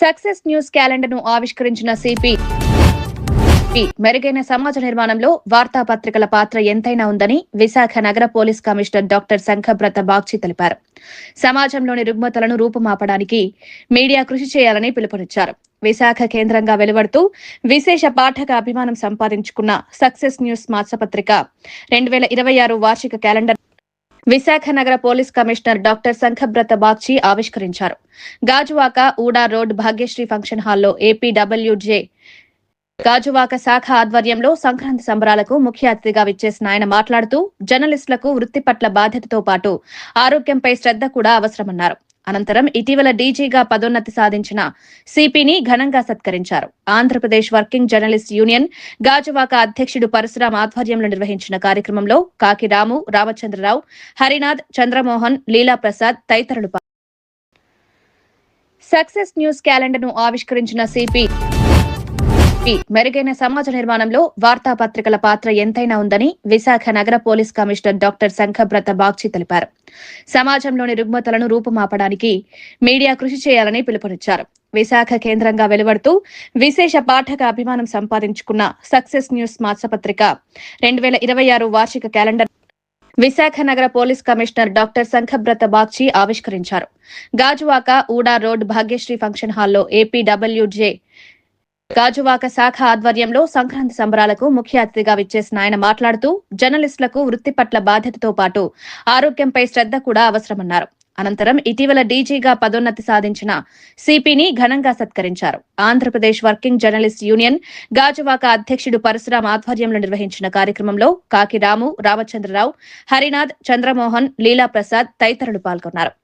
Success news క్యాలెండర్ను ఆవిష్కరించిన CP. మెరుగైన సమాజ నిర్మాణంలో వార్తాపత్రికల పాత్ర ఎంతైనా ఉందని విశాఖ నగర police commissioner doctor Shankhabrata Bagchi తెలిపారు. సమాజంలోని రుగ్మతలను రూపుమాపడానికి మీడియా కృషి చేయాలని పిలుపునిచ్చారు. విశాఖ కేంద్రంగా వెలువడుతూ విశేష పాఠక అభిమానం సంపాదించుకున్న సక్సెస్ న్యూస్ మాసపత్రిక రెండు వేల ఇరవై ఆరు వార్షిక క్యాలెండర్ విశాఖ నగర police commissioner doctor Shankhabrata Bagchi ఆవిష్కరించారు. గాజువాక ఊడా రోడ్ భాగ్యశ్రీ ఫంక్షన్ హాల్లో ఏపీడబ్ల్యూజే గాజువాక శాఖ ఆధ్వర్యంలో సంక్రాంతి సంబరాలకు ముఖ్య అతిథిగా విచ్చేసిన ఆయన మాట్లాడుతూ జర్నలిస్టులకు వృత్తి పట్ల బాధ్యతతో పాటు ఆరోగ్యంపై శ్రద్ధ కూడా అవసరమన్నారు. అనంతరం ఇటీవల డీజీగా పదోన్నతి సాధించిన సిపిని ఘనంగా సత్కరించారు. Andhra Pradesh working journalist union Gajuwaka అధ్యక్షుడు పరశురాం ఆధ్వర్యంలో నిర్వహించిన కార్యక్రమంలో కాకిరాము రామచంద్రరావు హరినాథ్ చంద్రమోహన్ లీలా ప్రసాద్ తదితరులు సక్సెస్ న్యూస్ క్యాలెండర్ను ఆవిష్కరించిన సిపి మెరుగైన సమాజ నిర్మాణంలో వార్తాపత్రికల పాత్ర ఎంతైనా ఉందని విశాఖ నగర police commissioner doctor Shankhabrata Bagchi తెలిపారు. సమాజంలోని రుగ్మతలను రూపుమాపడానికి మీడియా కృషి చేయాలని పిలుపునిచ్చారు. విశాఖ కేంద్రంగా వెలువడుతూ విశేష పాఠక అభిమానం సంపాదించుకున్న సక్సెస్ న్యూస్ మాసపత్రిక రెండు వేల ఇరవై ఆరు వార్షిక క్యాలెండర్ విశాఖ నగర police commissioner doctor Shankhabrata Bagchi ఆవిష్కరించారు. గాజువాక ఊడా రోడ్ భాగ్యశ్రీ ఫంక్షన్ హాల్లో ఏపీడబ్ల్యూజే గాజువాక శాఖ ఆధ్వర్యంలో సంక్రాంతి సంబరాలకు ముఖ్య అతిథిగా విచ్చేసిన ఆయన మాట్లాడుతూ జర్నలిస్టులకు వృత్తి పట్ల బాధ్యతతో పాటు ఆరోగ్యంపై శ్రద్ధ కూడా అవసరమన్నారు. అనంతరం ఇటీవల డీజీగా పదోన్నతి సాధించిన సిపిని ఘనంగా సత్కరించారు. Andhra Pradesh working journalist union Gajuwaka అధ్యక్షుడు పరశురాం ఆధ్వర్యంలో నిర్వహించిన కార్యక్రమంలో కాకి రాము రామచంద్రరావు హరినాథ్ చంద్రమోహన్ లీలా ప్రసాద్ తదితరులు పాల్గొన్నారు.